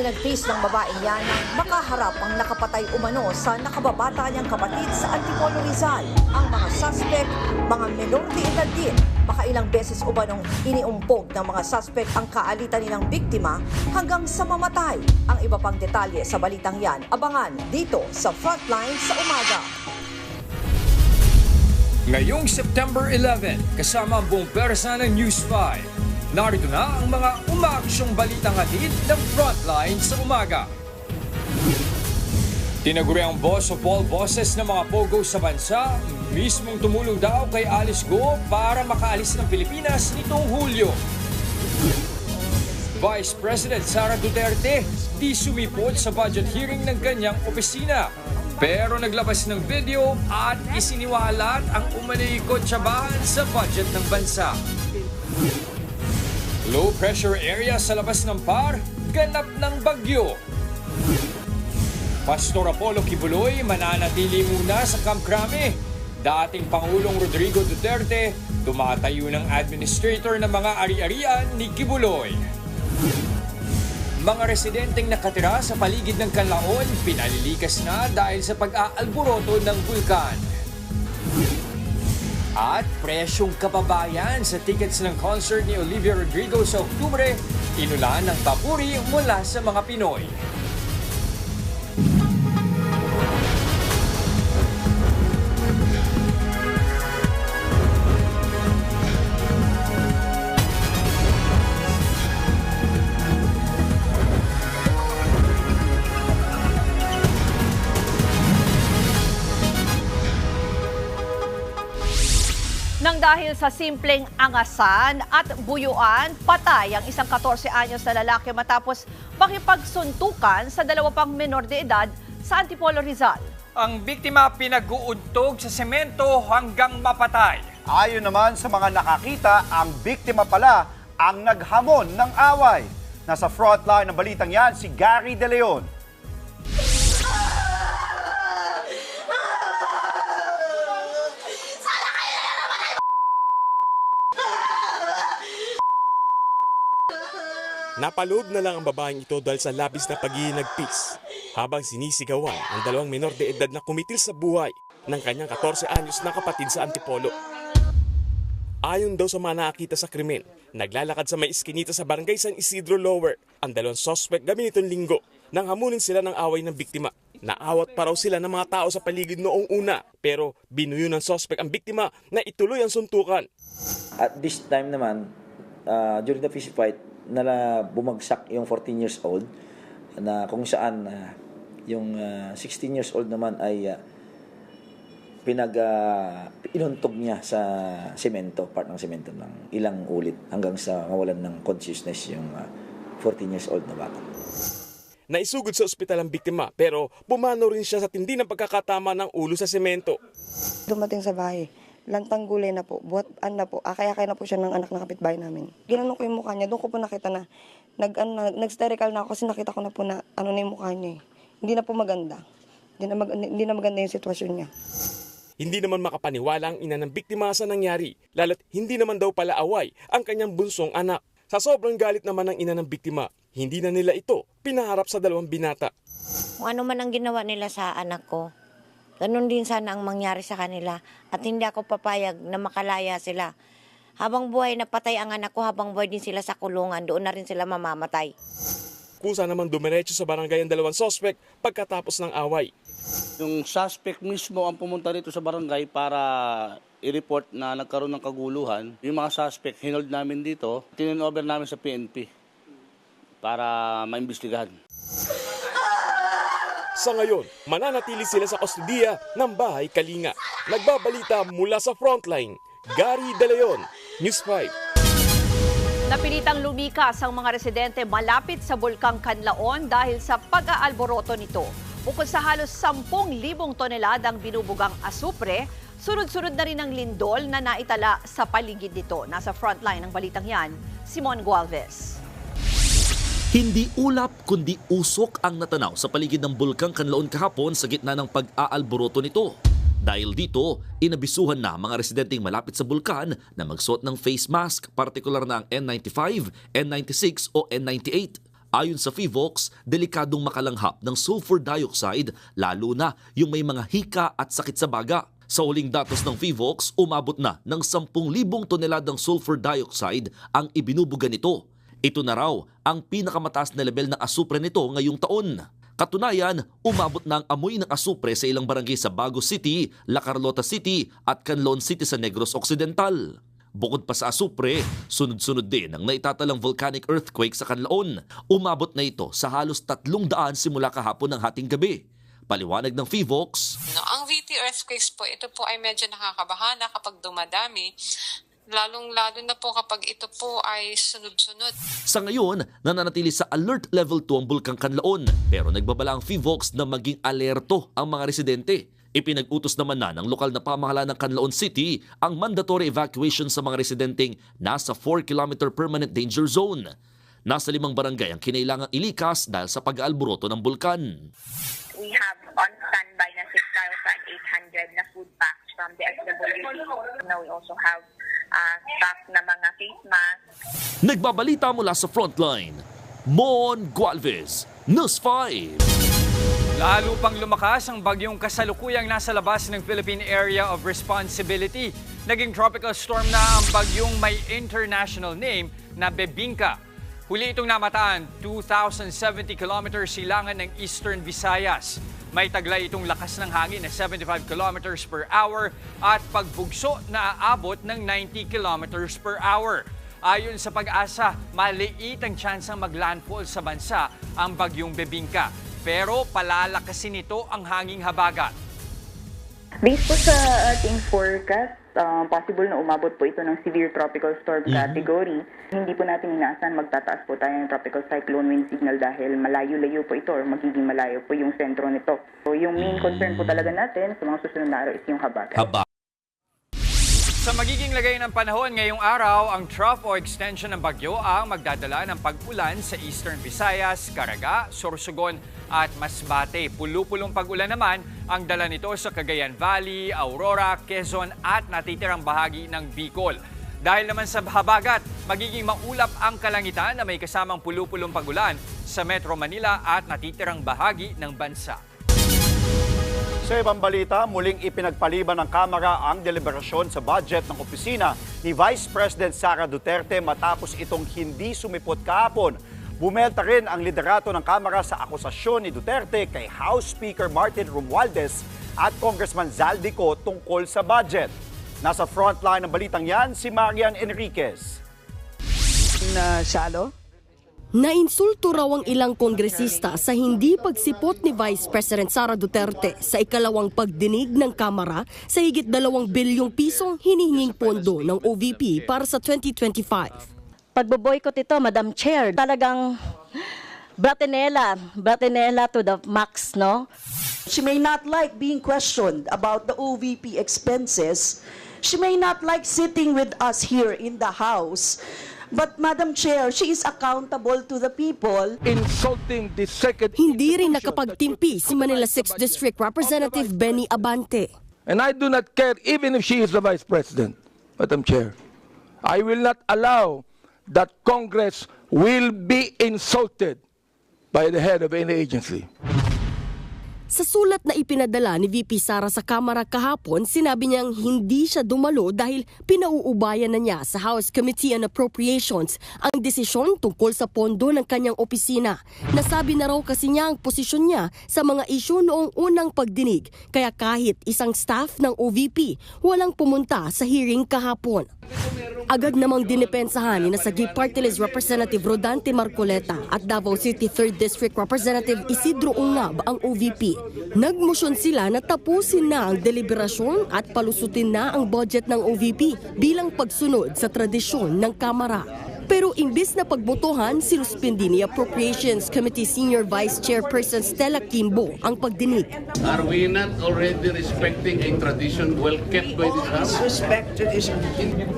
Hinagpis ng babaeng yan nang makaharap ang nakapatay umano sa nakababata niyang kapatid sa Antipolo Rizal. Ang mga suspect, mga menor de edad din. Makailang beses umanong iniumpog ng mga suspect ang kaalitan nilang biktima hanggang sa mamatay. Ang iba pang detalye sa balitang yan, abangan dito sa Frontline sa umaga. Ngayong September 11, kasama ang buong persa ng News 5. Narito na ang mga umaaksyong balitang hatid ng Frontline sa umaga. Tinaguri ang boss of all bosses ng mga pogo sa bansa, mismong tumulong daw kay Alice Go para makaalis ng Pilipinas nitong Hulyo. Vice President Sara Duterte di sumipot sa budget hearing ng kanyang opisina. Pero naglabas ng video at isiniwalat ang umano'y kotsabahan sa budget ng bansa. Low pressure area sa labas ng par, ganap ng bagyo. Pastor Apollo Kibuloy mananatili muna sa Camp Crame. Dating Pangulong Rodrigo Duterte, tumatayo ng administrator ng mga ari-arian ni Kibuloy. Mga residenteng nakatira sa paligid ng Kanlaon, pinalilikas na dahil sa pag-aalboroto ng bulkan. At presyong kababayan sa tickets ng concert ni Olivia Rodrigo sa Oktubre, inulan ng papuri mula sa mga Pinoy. Dahil sa simpleng angasan at buyuan, patay ang isang 14 anyos na lalaki matapos makipagsuntukan sa dalawa pang menor de edad sa Antipolo Rizal. Ang biktima pinag-uuntog sa semento hanggang mapatay. Ayon naman sa mga nakakita, ang biktima pala ang naghamon ng away. Nasa frontline ng balitang yan si Gary De Leon. Napaloob na lang ang babaeng ito dahil sa labis na pagiinagpis habang sinisigawan ang dalawang menor de edad na kumitil sa buhay ng kanyang 14 anyos na kapatid sa Antipolo. Ayon daw sa mga nakakita sa krimen, naglalakad sa may iskinita sa barangay San Isidro Lower ang dalawang suspect gabi nitong linggo nang hamunin sila ng away ng biktima. Naawat pa raw sila ng mga tao sa paligid noong una pero binuyo ng suspect ang biktima na ituloy ang suntukan. At this time naman, uh, during the fist fight, nala bumagsak yung 14 years old na kung saan uh, yung uh, 16 years old naman ay uh, pinag uh, inuntog niya sa semento, part ng semento ng ilang ulit hanggang sa mawalan ng consciousness yung uh, 14 years old na bata. Naisugod sa ospital ang biktima pero bumano rin siya sa tindi ng pagkakatama ng ulo sa semento. Dumating sa bahay, lantang gulay na po, buhat an na po, akay-akay na po siya ng anak na kapitbahay namin. Ginanong ko yung mukha niya, doon ko po nakita na, nag, ano, nag-sterical na ako kasi nakita ko na po na ano na yung mukha niya eh. Hindi na po maganda. Hindi na, mag, hindi na maganda yung sitwasyon niya. Hindi naman makapaniwala ang ina ng biktima sa nangyari, lalo't hindi naman daw pala away ang kanyang bunsong anak. Sa sobrang galit naman ng ina ng biktima, hindi na nila ito pinaharap sa dalawang binata. Kung ano man ang ginawa nila sa anak ko, ganun din sana ang mangyari sa kanila at hindi ako papayag na makalaya sila. Habang buhay napatay ang anak ko, habang buhay din sila sa kulungan, doon na rin sila mamamatay. Kusa naman dumiretso sa barangay ang dalawang sospek pagkatapos ng away. Yung suspect mismo ang pumunta dito sa barangay para i-report na nagkaroon ng kaguluhan. Yung mga suspect, hinold namin dito, over namin sa PNP para maimbestigahan. Sa ngayon, mananatili sila sa kustodiya ng bahay Kalinga. Nagbabalita mula sa frontline, Gary De Leon, News 5. Napilitang lumikas ang mga residente malapit sa Bulkang Kanlaon dahil sa pag-aalboroto nito. Bukod sa halos 10,000 toneladang binubugang asupre, sunod-sunod na rin ang lindol na naitala sa paligid nito. Nasa frontline ng balitang yan, Simon Gualvez. Hindi ulap kundi usok ang natanaw sa paligid ng Bulkang Kanlaon kahapon sa gitna ng pag-aalboroto nito. Dahil dito, inabisuhan na mga residenteng malapit sa bulkan na magsuot ng face mask, partikular na ang N95, N96 o N98. Ayon sa FIVOX, delikadong makalanghap ng sulfur dioxide lalo na yung may mga hika at sakit sa baga. Sa uling datos ng FIVOX, umabot na ng 10,000 toneladang sulfur dioxide ang ibinubuga nito. Ito na raw ang pinakamataas na level ng asupre nito ngayong taon. Katunayan, umabot na ang amoy ng asupre sa ilang barangay sa Bago City, La Carlota City at Canlon City sa Negros Occidental. Bukod pa sa asupre, sunod-sunod din ang naitatalang volcanic earthquake sa Canlaon. Umabot na ito sa halos tatlong daan simula kahapon ng hating gabi. Paliwanag ng FIVOX, No, ang VT earthquakes po, ito po ay medyo nakakabahana kapag dumadami. Lalong-lalo na po kapag ito po ay sunod-sunod. Sa ngayon, nananatili sa alert level 2 ang Bulkang Kanlaon pero nagbabala ang FIVOX na maging alerto ang mga residente. Ipinag-utos naman na ng lokal na pamahalaan ng Canlaon City ang mandatory evacuation sa mga residenteng nasa 4-kilometer permanent danger zone. Nasa limang barangay ang kinailangang ilikas dahil sa pag-aalboroto ng bulkan. we have on standby na 6,800 na food packs from the SWD. Now we also have uh, stock na mga face masks. Nagbabalita mula sa frontline, Mon Gualvez, News 5. Lalo pang lumakas ang bagyong kasalukuyang nasa labas ng Philippine Area of Responsibility. Naging tropical storm na ang bagyong may international name na Bebinka. Huli itong namataan, 2,070 kilometers silangan ng Eastern Visayas. May taglay itong lakas ng hangin na 75 kilometers per hour at pagbugso na aabot ng 90 kilometers per hour. Ayon sa pag-asa, maliit ang tsansang maglandfall sa bansa ang bagyong Bebinka. Pero palalakasin nito ang hanging habagat. Based po sa ating forecast, uh, possible na umabot po ito ng severe tropical storm category. Hindi po natin inaasahan magtataas po tayo ng tropical cyclone wind signal dahil malayo-layo po ito or magiging malayo po yung sentro nito. So yung main concern po talaga natin sa mga susunod na araw is yung habagat. Haba. Sa magiging lagay ng panahon ngayong araw, ang trough o extension ng bagyo ang magdadala ng pag-ulan sa Eastern Visayas, Caraga, Sorsogon at Masbate. Pulu-pulong pag-ulan naman ang dala nito sa Cagayan Valley, Aurora, Quezon at natitirang bahagi ng Bicol. Dahil naman sa habagat, magiging maulap ang kalangitan na may kasamang pulu-pulong pag-ulan sa Metro Manila at natitirang bahagi ng bansa. Sa ibang balita, muling ipinagpaliban ng Kamara ang deliberasyon sa budget ng opisina ni Vice President Sara Duterte matapos itong hindi sumipot kahapon. Bumelta rin ang liderato ng Kamara sa akusasyon ni Duterte kay House Speaker Martin Romualdez at Congressman Zaldico tungkol sa budget. Nasa frontline ng balitang yan si Marian Enriquez. na shallow? Nainsulto raw ang ilang kongresista sa hindi pagsipot ni Vice President Sara Duterte sa ikalawang pagdinig ng Kamara sa higit dalawang bilyong pisong hinihinging pondo ng OVP para sa 2025. Pagboboykot ito, Madam Chair, talagang bratinela, bratinela to the max, no? She may not like being questioned about the OVP expenses. She may not like sitting with us here in the House. But Madam Chair, she is accountable to the people. Insulting the second Hindi rin nakapagtimpi si Manila 6th District Representative Benny Abante. And I do not care even if she is the vice president, Madam Chair. I will not allow that Congress will be insulted by the head of any agency. Sa sulat na ipinadala ni VP Sara sa Kamara kahapon, sinabi niyang hindi siya dumalo dahil pinauubayan na niya sa House Committee on Appropriations ang desisyon tungkol sa pondo ng kanyang opisina. Nasabi na raw kasi niya ang posisyon niya sa mga isyu noong unang pagdinig, kaya kahit isang staff ng OVP walang pumunta sa hearing kahapon. Agad namang dinipensahan ni Nasagi Party List Representative Rodante Marcoleta at Davao City 3rd District Representative Isidro Ungab ang OVP. Nagmosyon sila na tapusin na ang deliberasyon at palusutin na ang budget ng OVP bilang pagsunod sa tradisyon ng Kamara. Pero imbis na pagbotohan, sinuspindi ni Appropriations Committee Senior Vice Chairperson Stella Kimbo ang pagdinig. Are we not already respecting a tradition well kept by this House? Respected is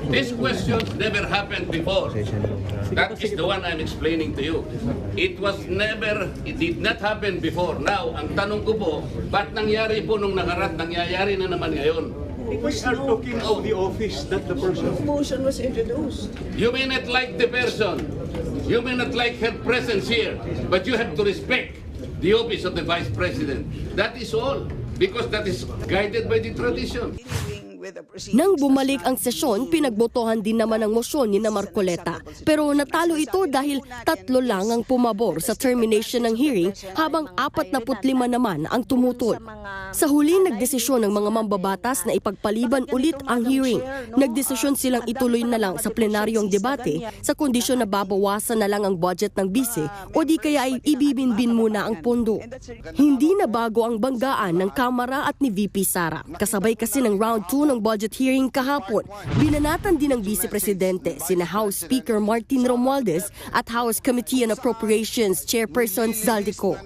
This question never happened before. That is the one I'm explaining to you. It was never, it did not happen before. Now, ang tanong ko po, ba't nangyari po nung nakarat, nangyayari na naman ngayon? We are talking of the office that the person. Motion was introduced. You may not like the person, you may not like her presence here, but you have to respect the office of the Vice President. That is all, because that is guided by the tradition. Nang bumalik ang sesyon, pinagbotohan din naman ang mosyon ni na Marcoleta. Pero natalo ito dahil tatlo lang ang pumabor sa termination ng hearing habang 45 naman ang tumutol. Sa huli, nagdesisyon ng mga mambabatas na ipagpaliban ulit ang hearing. Nagdesisyon silang ituloy na lang sa plenaryong debate sa kondisyon na babawasan na lang ang budget ng bise o di kaya ay ibibinbin muna ang pondo. Hindi na bago ang banggaan ng Kamara at ni VP Sara. Kasabay kasi ng round 2 ng budget hearing kahapon, binanatan din ng Vice Presidente sina House Speaker Martin Romualdez at House Committee on Appropriations Chairperson Zaldico.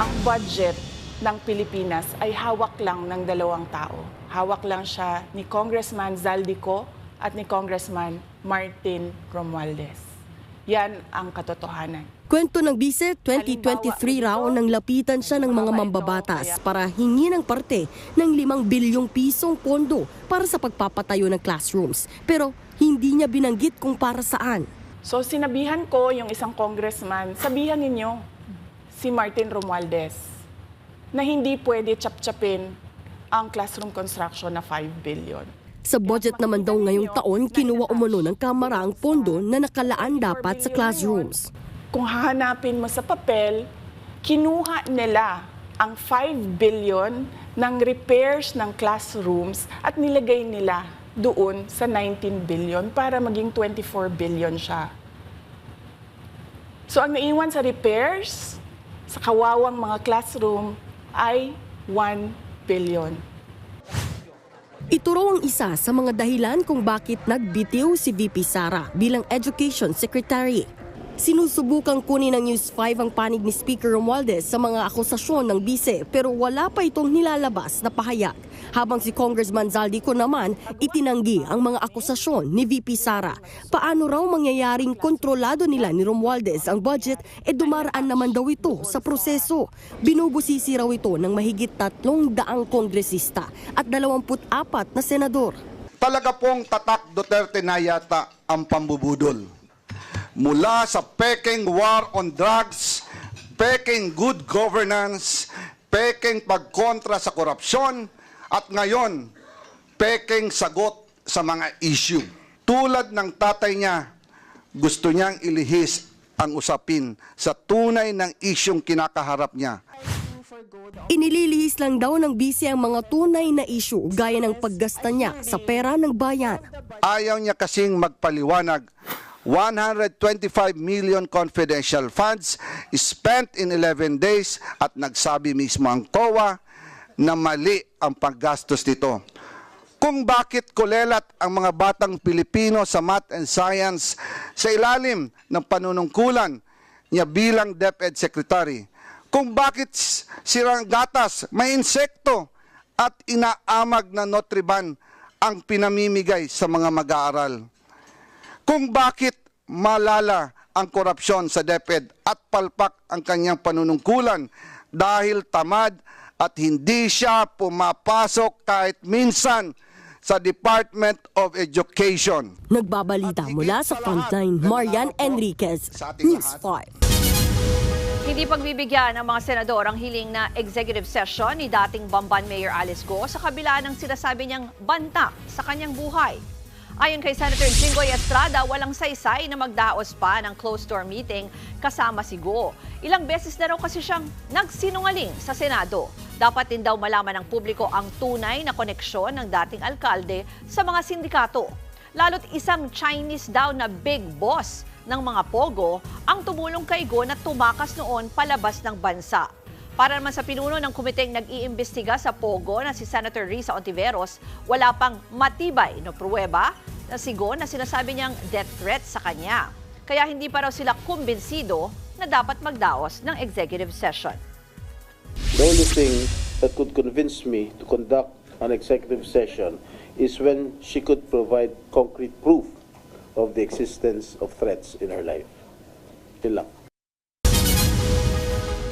Ang budget ng Pilipinas ay hawak lang ng dalawang tao. Hawak lang siya ni Congressman Zaldico at ni Congressman Martin Romualdez. Yan ang katotohanan. Kwento ng bise, 2023 raw nang lapitan siya ng mga mambabatas para hingi ng parte ng 5 bilyong pisong pondo para sa pagpapatayo ng classrooms. Pero hindi niya binanggit kung para saan. So sinabihan ko yung isang congressman, sabihan ninyo si Martin Romualdez na hindi pwede chap-chapin ang classroom construction na 5 billion. Sa budget naman daw ngayong taon, kinuha umano ng Kamara ang pondo na nakalaan dapat sa classrooms. Kung hahanapin mo sa papel, kinuha nila ang 5 billion ng repairs ng classrooms at nilagay nila doon sa 19 billion para maging 24 billion siya. So ang naiwan sa repairs, sa kawawang mga classroom, ay 1 billion. Ito raw ang isa sa mga dahilan kung bakit nagbitiw si VP Sara bilang Education Secretary. Sinusubukang kunin ng News 5 ang panig ni Speaker Romualdez sa mga akusasyon ng bise pero wala pa itong nilalabas na pahayag. Habang si Congressman Zaldico naman itinanggi ang mga akusasyon ni VP Sara. Paano raw mangyayaring kontrolado nila ni Romualdez ang budget e dumaraan naman daw ito sa proseso. Binubusisi raw ito ng mahigit tatlong daang kongresista at 24 na senador. Talaga pong tatak Duterte na yata ang pambubudol. Mula sa peking war on drugs, peking good governance, peking pagkontra sa korupsyon, at ngayon, peking sagot sa mga issue. Tulad ng tatay niya, gusto niyang ilihis ang usapin sa tunay ng isyong kinakaharap niya. Inililihis lang daw ng bisi ang mga tunay na issue gaya ng paggasta niya sa pera ng bayan. Ayaw niya kasing magpaliwanag 125 million confidential funds spent in 11 days at nagsabi mismo ang COA na mali ang paggastos nito. Kung bakit kulelat ang mga batang Pilipino sa math and science sa ilalim ng panunungkulan niya bilang DepEd Secretary. Kung bakit sirang gatas, may insekto at inaamag na Notriban ang pinamimigay sa mga mag-aaral kung bakit malala ang korupsyon sa DepEd at palpak ang kanyang panunungkulan dahil tamad at hindi siya pumapasok kahit minsan sa Department of Education. Nagbabalita mula sa Frontline, Marian Enriquez, News 5. Hindi pagbibigyan ng mga senador ang hiling na executive session ni dating Bamban Mayor Alice Go sa kabila ng sinasabi niyang banta sa kanyang buhay. Ayon kay Senator Jinggoy Estrada, walang saysay na magdaos pa ng closed-door meeting kasama si Go. Ilang beses na raw kasi siyang nagsinungaling sa Senado. Dapat din daw malaman ng publiko ang tunay na koneksyon ng dating alkalde sa mga sindikato. Lalo't isang Chinese daw na big boss ng mga pogo ang tumulong kay Go na tumakas noon palabas ng bansa. Para naman sa pinuno ng komiteng nag-iimbestiga sa Pogo na si Senator Risa Ontiveros, wala pang matibay na pruweba na si Go na sinasabi niyang death threat sa kanya. Kaya hindi pa raw sila kumbinsido na dapat magdaos ng executive session. The only thing that could convince me to conduct an executive session is when she could provide concrete proof of the existence of threats in her life. Yun lang.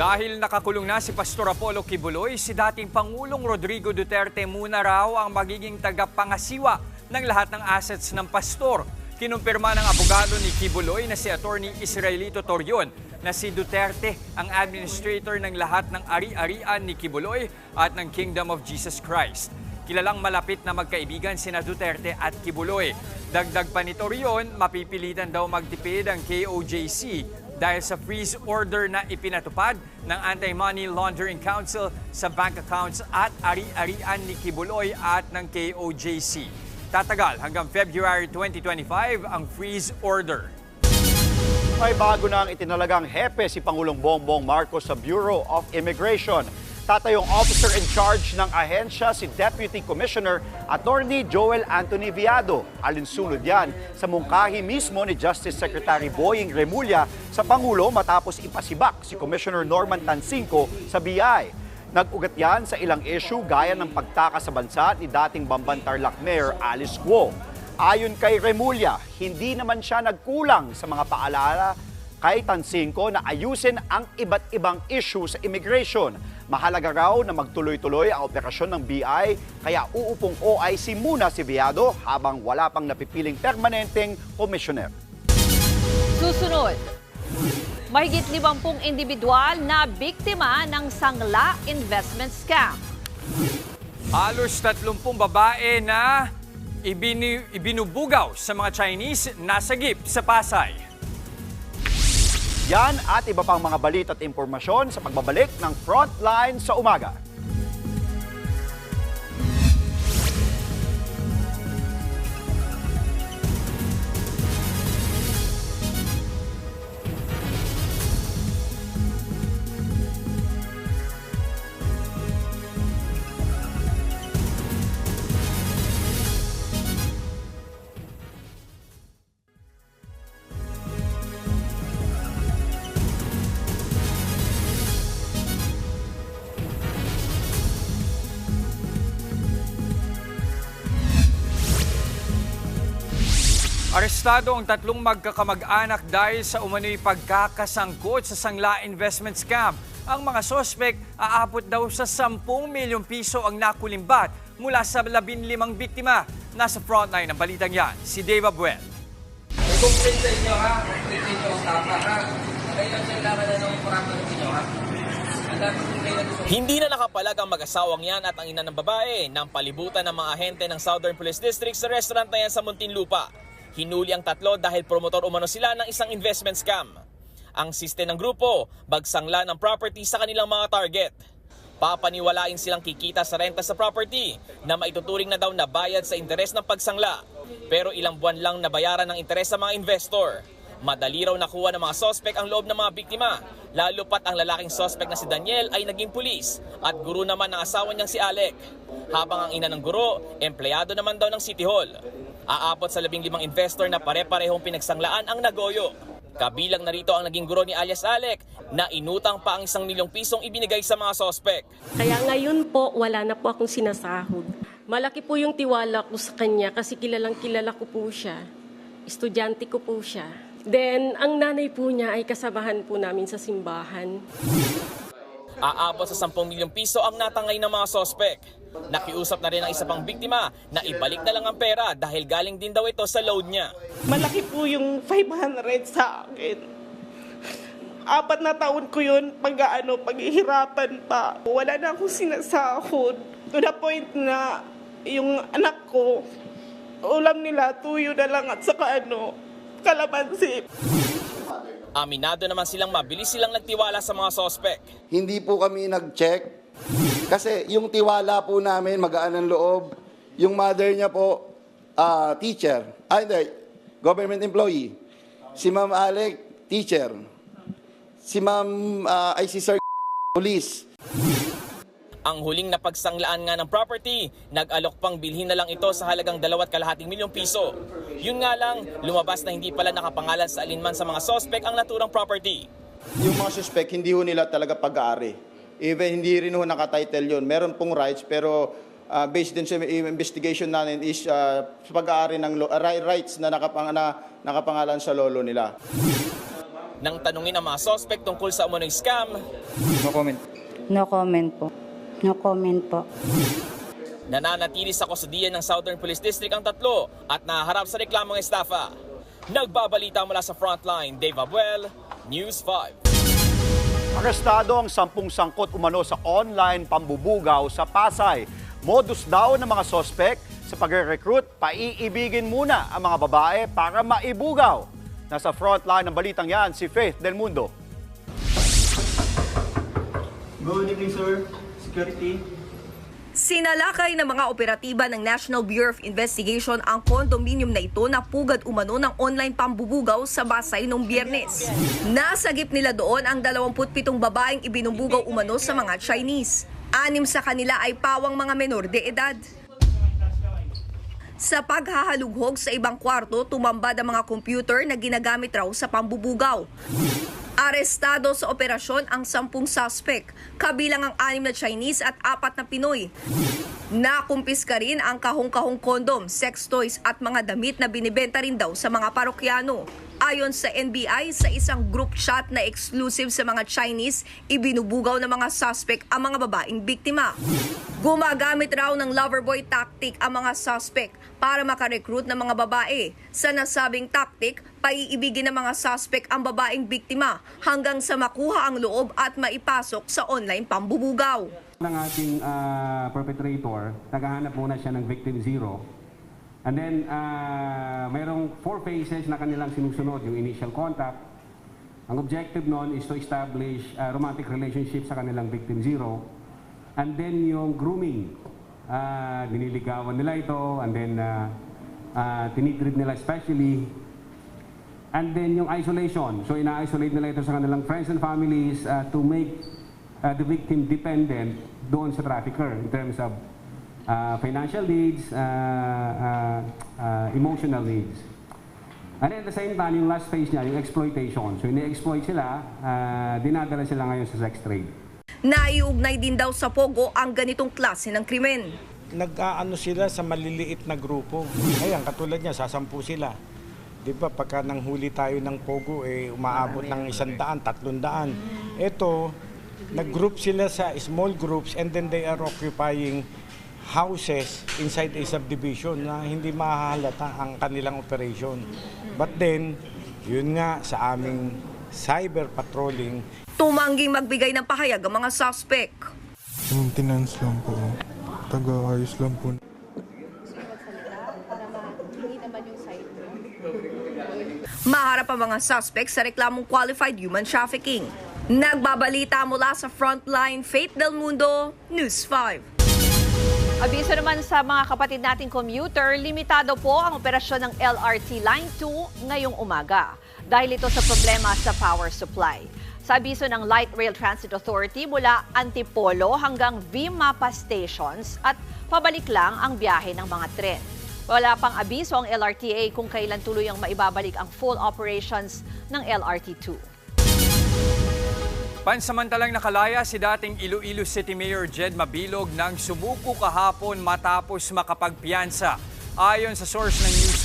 Dahil nakakulong na si Pastor Apollo Kibuloy, si dating Pangulong Rodrigo Duterte muna raw ang magiging tagapangasiwa ng lahat ng assets ng pastor. Kinumpirma ng abogado ni Kibuloy na si Attorney Israelito Torion na si Duterte ang administrator ng lahat ng ari-arian ni Kibuloy at ng Kingdom of Jesus Christ. Kilalang malapit na magkaibigan sina Duterte at Kibuloy. Dagdag pa ni Torion, mapipilitan daw magtipid ang KOJC dahil sa freeze order na ipinatupad ng Anti-Money Laundering Council sa bank accounts at ari-arian ni Kibuloy at ng KOJC. Tatagal hanggang February 2025 ang freeze order. May bago na ang itinalagang hepe si Pangulong Bongbong Marcos sa Bureau of Immigration. Tatayong officer in charge ng ahensya si Deputy Commissioner Attorney Joel Anthony Viado. Alinsunod yan sa mungkahi mismo ni Justice Secretary Boying Remulla sa Pangulo matapos ipasibak si Commissioner Norman Tansinco sa BI. Nag-ugat yan sa ilang issue gaya ng pagtaka sa bansa ni dating Bamban Tarlac Mayor Alice Guo. Ayon kay Remulla, hindi naman siya nagkulang sa mga paalala kay Tansinko na ayusin ang iba't ibang issue sa immigration. Mahalaga raw na magtuloy-tuloy ang operasyon ng BI kaya uupong OIC muna si Viado habang wala pang napipiling permanenteng commissioner. Susunod, mahigit 50 individual na biktima ng sangla investment scam. Halos 30 babae na ibini, ibinubugaw sa mga Chinese nasagip sa Pasay. Yan at iba pang mga balita at impormasyon sa pagbabalik ng Frontline sa umaga. Arestado ang tatlong magkakamag-anak dahil sa umano'y pagkakasangkot sa sangla investment scam. Ang mga sospek aabot daw sa 10 milyong piso ang nakulimbat mula sa 15 biktima. Nasa frontline ng balitang yan, si Dave Abuel. Complain sa inyo ha, complain sa inyo ang tama ha. Kayo ang kailangan na ng parapan ninyo ha. Hindi na nakapalag ang mag-asawang yan at ang ina ng babae nang palibutan ng mga ahente ng Southern Police District sa restaurant na yan sa Muntinlupa. Hinuli ang tatlo dahil promotor umano sila ng isang investment scam. Ang siste ng grupo, bagsangla ng property sa kanilang mga target. Papaniwalain silang kikita sa renta sa property na maituturing na daw na bayad sa interes ng pagsangla. Pero ilang buwan lang nabayaran ng interes sa mga investor. Madali raw nakuha ng mga sospek ang loob ng mga biktima, lalo pat ang lalaking sospek na si Daniel ay naging pulis at guro naman ng asawa niyang si Alec. Habang ang ina ng guro, empleyado naman daw ng City Hall. Aabot sa labing limang investor na pare-parehong pinagsanglaan ang nagoyo. Kabilang narito ang naging guro ni alias Alec na inutang pa ang isang milyong pisong ibinigay sa mga sospek. Kaya ngayon po, wala na po akong sinasahod. Malaki po yung tiwala ko sa kanya kasi kilalang kilala ko po siya. Estudyante ko po siya. Then, ang nanay po niya ay kasabahan po namin sa simbahan. Aabot sa 10 milyong piso ang natangay ng mga sospek. Nakiusap na rin ang isa pang biktima na ibalik na lang ang pera dahil galing din daw ito sa load niya. Malaki po yung 500 sa akin. Apat na taon ko yun pag ano, paghihirapan pa. Wala na akong sinasahod. To the point na yung anak ko, ulam nila, tuyo na lang at saka ano, kalamansi. Aminado naman silang mabilis silang nagtiwala sa mga sospek. Hindi po kami nag-check kasi yung tiwala po namin magaan ang loob. Yung mother niya po, ah, teacher. Ah, hindi, government employee. Si Ma'am Alec, teacher. Si Ma'am, ah, ay si Sir police. Ang huling napagsanglaan nga ng property, nag-alok pang bilhin na lang ito sa halagang dalawat kalahating milyong piso. Yun nga lang, lumabas na hindi pala nakapangalan sa alinman sa mga sospek ang naturang property. Yung mga suspect, hindi ho nila talaga pag-aari. Even hindi rin ho nakatitle yun. Meron pong rights, pero ah, based din sa investigation natin is ah, pag-aari ng lo- ri- rights na, nakapang, na nakapangalan sa lolo nila. Nang tanungin ang mga suspect tungkol sa umunong scam, No comment. No comment po. No comment po. nananatili sa kustudiyan ng Southern Police District ang tatlo at naharap sa reklamong estafa. Nagbabalita mula sa frontline, Dave Abuel, News 5. Arestado ang sampung sangkot umano sa online pambubugaw sa Pasay. Modus daw ng mga sospek sa pagre-recruit, paiibigin muna ang mga babae para maibugaw. Nasa frontline ng balitang yan si Faith Del Mundo. Good evening, sir. Security. Sinalakay ng mga operatiba ng National Bureau of Investigation ang condominium na ito na pugad umano ng online pambubugaw sa Basay noong biyernes. Nasagip nila doon ang 27 babaeng ibinubugaw umano sa mga Chinese. Anim sa kanila ay pawang mga menor de edad. Sa paghahalughog sa ibang kwarto, tumambad ang mga computer na ginagamit raw sa pambubugaw. Arestado sa operasyon ang sampung suspect, kabilang ang anim na Chinese at apat na Pinoy. Nakumpiska rin ang kahong-kahong kondom, sex toys at mga damit na binibenta rin daw sa mga parokyano. Ayon sa NBI, sa isang group chat na exclusive sa mga Chinese, ibinubugaw ng mga suspect ang mga babaeng biktima. Gumagamit raw ng loverboy tactic ang mga suspect para makarecruit ng mga babae. Sa nasabing tactic, paiibigin ng mga suspect ang babaeng biktima hanggang sa makuha ang loob at maipasok sa online pambubugaw. ng ating ah, perpetrator, naghahanap muna siya ng victim zero. And then, ah, mayroong four phases na kanilang sinusunod. Yung initial contact. Ang objective nun is to establish a romantic relationship sa kanilang victim zero. And then yung grooming. Ah, diniligawan nila ito. And then, uh, tinitreat nila especially. And then yung isolation. So ina-isolate nila ito sa kanilang friends and families uh, to make uh, the victim dependent doon sa trafficker in terms of uh, financial needs, uh, uh, uh, emotional needs. And at the same time, yung last phase niya, yung exploitation. So ini-exploit sila, uh, dinadala sila ngayon sa sex trade. Naiugnay din daw sa Pogo ang ganitong klase ng krimen. nag-aano sila sa maliliit na grupo. Ayan, katulad niya, sasampu sila. Di ba, pagka nanghuli tayo ng Pogo, eh, umaabot ng isang daan, tatlong daan. Ito, nag-group sila sa small groups and then they are occupying houses inside a subdivision na hindi mahalata ang kanilang operation. But then, yun nga sa aming cyber patrolling, Tumangging magbigay ng pahayag ang mga suspect. Maintenance lang po. Taga-ayos lang po. Maharap ang mga suspect sa reklamong qualified human trafficking. Nagbabalita mula sa Frontline, Faith Del Mundo, News 5. Abiso naman sa mga kapatid nating commuter, limitado po ang operasyon ng LRT Line 2 ngayong umaga dahil ito sa problema sa power supply. Sa abiso ng Light Rail Transit Authority mula Antipolo hanggang V-Mapa stations at pabalik lang ang biyahe ng mga tren. Wala pang abiso ang LRTA kung kailan tuluyang maibabalik ang full operations ng LRT2. Pansamantalang nakalaya si dating Iloilo City Mayor Jed Mabilog nang sumuko kahapon matapos makapagpiyansa. Ayon sa source ng News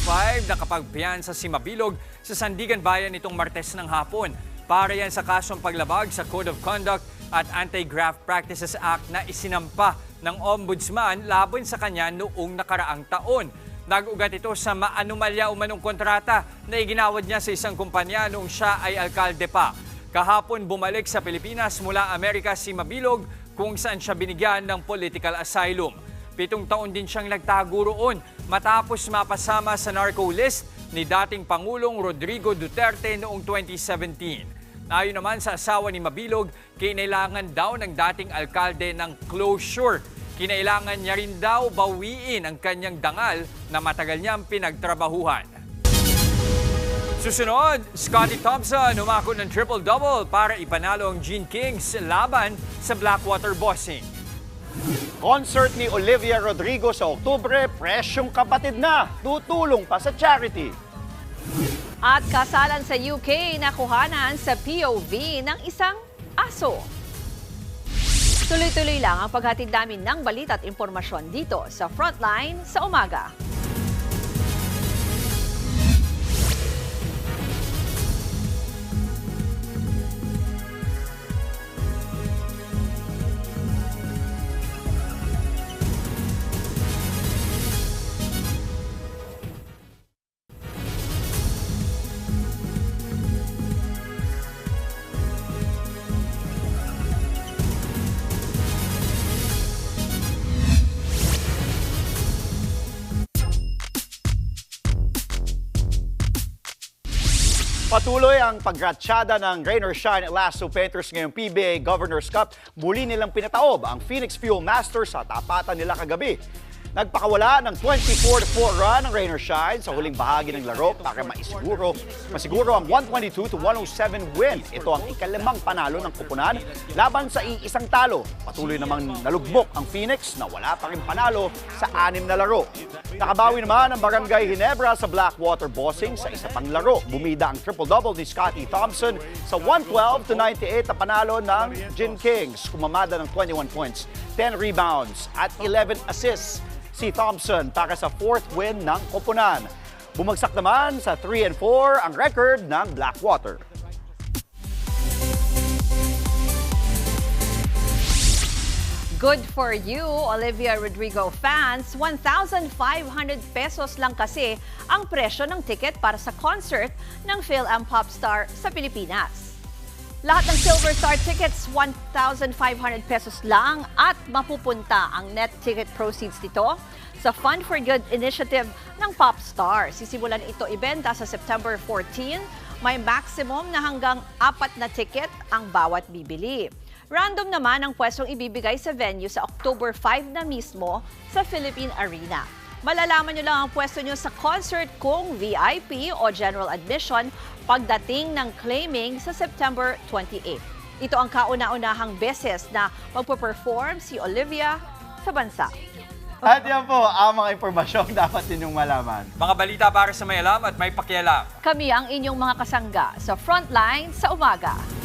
5, nakapagpiyansa si Mabilog sa Sandigan Bayan nitong Martes ng hapon. Para yan sa kasong paglabag sa Code of Conduct at Anti-Graft Practices Act na isinampa ng Ombudsman laban sa kanya noong nakaraang taon. Nag-ugat ito sa maanumalya umanong kontrata na iginawad niya sa isang kumpanya noong siya ay alkalde pa. Kahapon bumalik sa Pilipinas mula Amerika si Mabilog kung saan siya binigyan ng political asylum. Pitong taon din siyang nagtago roon matapos mapasama sa narco list ni dating Pangulong Rodrigo Duterte noong 2017. Ayon naman sa asawa ni Mabilog, kinailangan daw ng dating alkalde ng closure. Kinailangan niya rin daw bawiin ang kanyang dangal na matagal niyang pinagtrabahuhan. Susunod, Scotty Thompson umako ng triple-double para ipanalo ang Gene Kings laban sa Blackwater Bossing. Concert ni Olivia Rodrigo sa Oktubre, presyong kapatid na, tutulong pa sa charity. At kasalan sa UK na kuhanan sa POV ng isang aso. Tuloy-tuloy lang ang paghatid namin ng balita at impormasyon dito sa Frontline sa umaga. Patuloy ang pagratsyada ng Rain or Shine Lasso Painters ngayong PBA Governor's Cup. Muli nilang pinataob ang Phoenix Fuel Masters sa tapatan nila kagabi. Nagpakawala ng 24-4 run ng Rain or Shine sa huling bahagi ng laro para maisiguro, masiguro ang 122 to 107 win. Ito ang ikalimang panalo ng kupunan laban sa iisang talo. Patuloy namang nalugmok ang Phoenix na wala pa rin panalo sa anim na laro. Nakabawi naman ang Barangay Ginebra sa Blackwater Bossing sa isa pang laro. Bumida ang triple-double ni Scotty Thompson sa 112 to 98 na panalo ng Gin Kings. Kumamada ng 21 points, 10 rebounds at 11 assists si Thompson para sa fourth win ng koponan. Bumagsak naman sa 3 and 4 ang record ng Blackwater. Good for you, Olivia Rodrigo fans. 1,500 pesos lang kasi ang presyo ng ticket para sa concert ng PhilAm Popstar sa Pilipinas. Lahat ng Silver Star tickets, 1,500 pesos lang at mapupunta ang net ticket proceeds nito sa Fund for Good initiative ng Popstar. Sisimulan ito ibenta sa September 14. May maximum na hanggang apat na ticket ang bawat bibili. Random naman ang pwestong ibibigay sa venue sa October 5 na mismo sa Philippine Arena. Malalaman nyo lang ang pwesto nyo sa concert kung VIP o general admission pagdating ng claiming sa September 28. Ito ang kauna-unahang beses na magpo-perform si Olivia sa bansa. At yan po ang mga impormasyong dapat ninyong malaman. Mga balita para sa may alam at may pakialam. Kami ang inyong mga kasangga sa Frontline sa umaga.